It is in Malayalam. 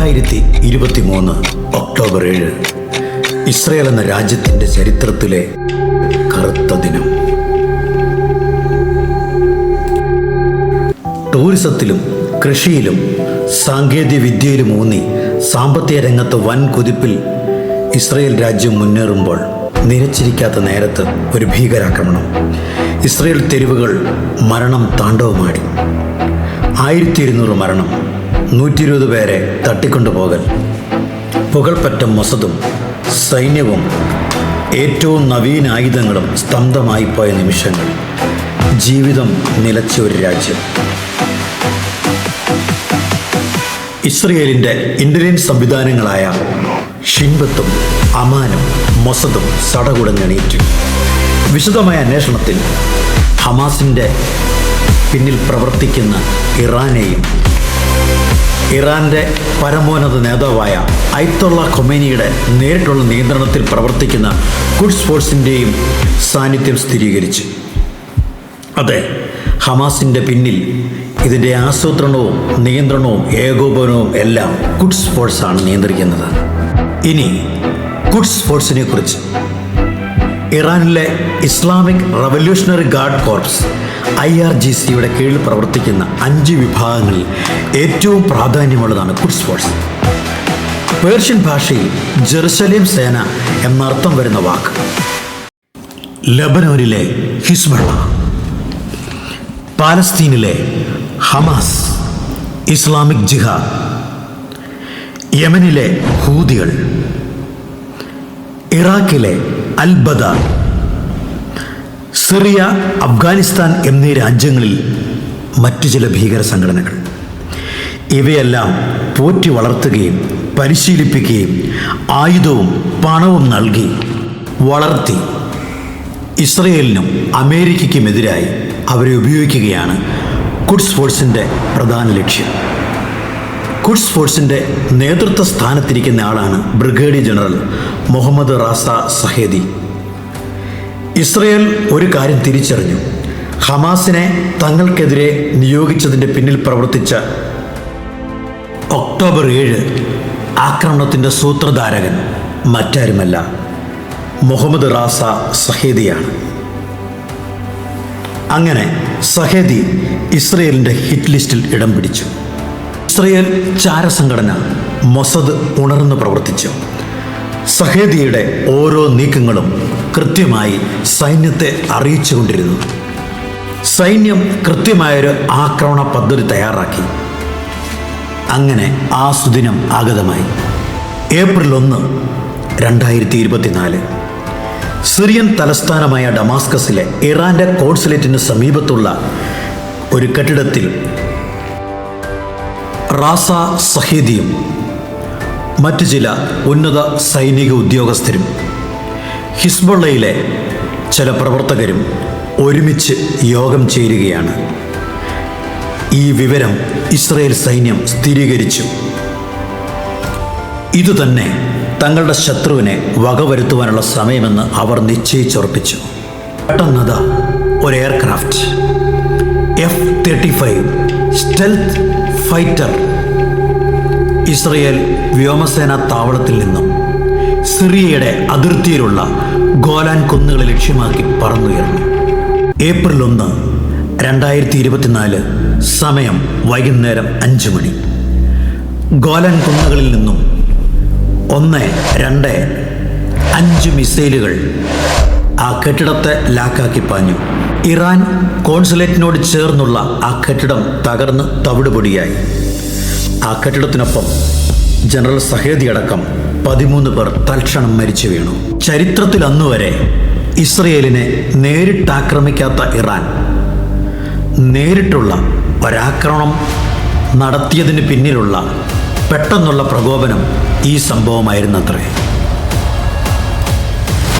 മൂന്ന് ഒക്ടോബർ ഏഴ് ഇസ്രയേൽ എന്ന രാജ്യത്തിന്റെ ചരിത്രത്തിലെ കറുത്ത ദിനം. ടൂറിസത്തിലും കൃഷിയിലും സാങ്കേതിക വിദ്യയിലും ഊന്നി സാമ്പത്തിക രംഗത്ത് വൻ കുതിപ്പിൽ ഇസ്രയേൽ രാജ്യം മുന്നേറുമ്പോൾ നിരച്ചിരിക്കാത്ത നേരത്ത് ഒരു ഭീകരാക്രമണം. ഇസ്രയേൽ തെരുവുകൾ മരണം താണ്ഡവമാടി. ആയിരത്തി ഇരുന്നൂറ് മരണം. നൂറ്റി ഇരുപത് പേരെ തട്ടിക്കൊണ്ടുപോകൽ. പുകൾപ്പറ്റ മൊസദും സൈന്യവും ഏറ്റവും നവീന ആയുധങ്ങളും സ്തംഭമായി പോയ നിമിഷങ്ങൾ. ജീവിതം നിലച്ച ഒരു രാജ്യം. ഇസ്രയേലിന്റെ ഇന്റലിജൻസ് സംവിധാനങ്ങളായ ഷിൻബത്തും അമാനും മൊസദും സടകുടഞ്ഞെണീറ്റു. വിശദമായ അന്വേഷണത്തിൽ ഹമാസിന്റെ പിന്നിൽ പ്രവർത്തിക്കുന്ന ഇറാനെയും ഇറാന്റെ പരമോന്നത നേതാവായ ഐത്തുള്ള ഖൊമേനിയുടെ നേരിട്ടുള്ള നിയന്ത്രണത്തിൽ പ്രവർത്തിക്കുന്ന ഗുഡ് സ്പോർട്സിന്റെയും സാന്നിധ്യം സ്ഥിരീകരിച്ചു. അതെ ഹമാസിന്റെ പിന്നിൽ ഇതിന്റെ ആസൂത്രണവും നിയന്ത്രണവും ഏകോപനവും എല്ലാം കുഡ്സ് സ്പോർട്സാണ് നിയന്ത്രിക്കുന്നത്. ഇനി ഗുഡ് സ്പോർട്സിനെ കുറിച്ച്. ഇറാനിലെ Islamic revolutionary guard corps I R G സിയുടെ കീഴിൽ പ്രവർത്തിക്കുന്ന അഞ്ച് വിഭാഗങ്ങളിൽ ഏറ്റവും പ്രാധാന്യമുള്ളതാണ് കുഡ്സ് ഫോഴ്സ് പേർഷ്യൻ ഭാഷയിൽ ജെറുസലേം സേന എന്നർത്ഥം വരുന്ന വാക്ക്. ലബനോനിലെ ഹിസ്ബള്ള പാലസ്തീനിലെ ഹമാസ് ഇസ്ലാമിക് ജിഹാദ് യമനിലെ ഹൂതികൾ ഇറാഖിലെ അൽബദ സിറിയ അഫ്ഗാനിസ്ഥാൻ എന്നീ രാജ്യങ്ങളിൽ മറ്റു ചില ഭീകര സംഘടനകൾ ഇവയെല്ലാം പോറ്റി വളർത്തുകയും പരിശീലിപ്പിക്കുകയും ആയുധവും പണവും നൽകി വളർത്തി ഇസ്രയേലിനും അമേരിക്കയ്ക്കുമെതിരായി അവരെ ഉപയോഗിക്കുകയാണ് കുഡ്സ് ഫോഴ്സിന്റെ പ്രധാന ലക്ഷ്യം. കുഡ്സ് ഫോഴ്സിന്റെ നേതൃത്വ സ്ഥാനത്തിരിക്കുന്ന ആളാണ് brigadier general Mohammad Reza Zahedi. Israel ഒരു കാര്യം തിരിച്ചറിഞ്ഞു. ഹമാസിനെ തങ്ങൾക്കെതിരെ നിയോഗിച്ചതിന്റെ പിന്നിൽ പ്രവർത്തിച്ച ഒക്ടോബർ ഏഴ് ആക്രമണത്തിന്റെ സൂത്രധാരകൻ മറ്റാരുമല്ല മുഹമ്മദ് റാസ സഹേദിയാണ്. അങ്ങനെ സഹേദി ഇസ്രയേലിന്റെ ഹിറ്റ് ലിസ്റ്റിൽ ഇടം പിടിച്ചു. ഇസ്രയേൽ ചാരസംഘടന മൊസദ് ഉണർന്നു പ്രവർത്തിച്ചു. സഹേദിയുടെ ഓരോ നീക്കങ്ങളും കൃത്യമായി സൈന്യത്തെ അറിയിച്ചുകൊണ്ടിരുന്നു സൈന്യം കൃത്യമായൊരു ആക്രമണ പദ്ധതി തയ്യാറാക്കി. അങ്ങനെ ആ സുദിനം ആഗതമായി. ഏപ്രിൽ ഒന്ന് രണ്ടായിരത്തി ഇരുപത്തിനാല് സിറിയൻ തലസ്ഥാനമായ ഡമാസ്കസിലെ ഇറാന്റെ കോൺസുലേറ്റിന് സമീപത്തുള്ള ഒരു കെട്ടിടത്തിൽ റാസ സഹീദിയും മറ്റു ചില ഉന്നത സൈനിക ഉദ്യോഗസ്ഥരും ഹിസ്ബുള്ളയിലെ ചില പ്രവർത്തകരും ഒരുമിച്ച് യോഗം ചേരുകയാണ്. ഈ വിവരം ഇസ്രയേൽ സൈന്യം സ്ഥിരീകരിച്ചു. ഇതുതന്നെ തങ്ങളുടെ ശത്രുവിനെ വകവരുത്തുവാനുള്ള സമയമെന്ന് അവർ നിശ്ചയിച്ചുറപ്പിച്ചു. പെട്ടെന്നത് ഒരു aircraft. F thirty five stealth fighter Israel വ്യോമസേന താവളത്തിൽ നിന്നും സിറിയയുടെ അതിർത്തിയിലുള്ള ഗോലാൻ കുന്നുകളെ ലക്ഷ്യമാക്കി പറന്നുയർന്നു. ഏപ്രിൽ ഒന്ന് രണ്ടായിരത്തി ഇരുപത്തിനാല് സമയം വൈകുന്നേരം അഞ്ച് മണി. ഗോലാൻ കുന്നുകളിൽ നിന്നും ഒന്ന് രണ്ട് അഞ്ച് മിസൈലുകൾ ആ കെട്ടിടത്തെ ലാക്കാക്കി പാഞ്ഞു. ഇറാൻ കോൺസുലേറ്റിനോട് ചേർന്നുള്ള ആ കെട്ടിടം തകർന്ന് തവിടുപൊടിയായി. ആ കെട്ടിടത്തിനൊപ്പം ജനറൽ സഹേദി അടക്കം പതിമൂന്ന് പേർ തൽക്ഷണം മരിച്ചു വീണു. ചരിത്രത്തിൽ അന്നുവരെ ഇസ്രയേലിനെ നേരിട്ടാക്രമിക്കാത്ത ഇറാൻ നേരിട്ടുള്ള ഒരാക്രമണം നടത്തിയതിന് പിന്നിലുള്ള പെട്ടെന്നുള്ള പ്രകോപനം ഈ സംഭവമായിരുന്നത്രേ.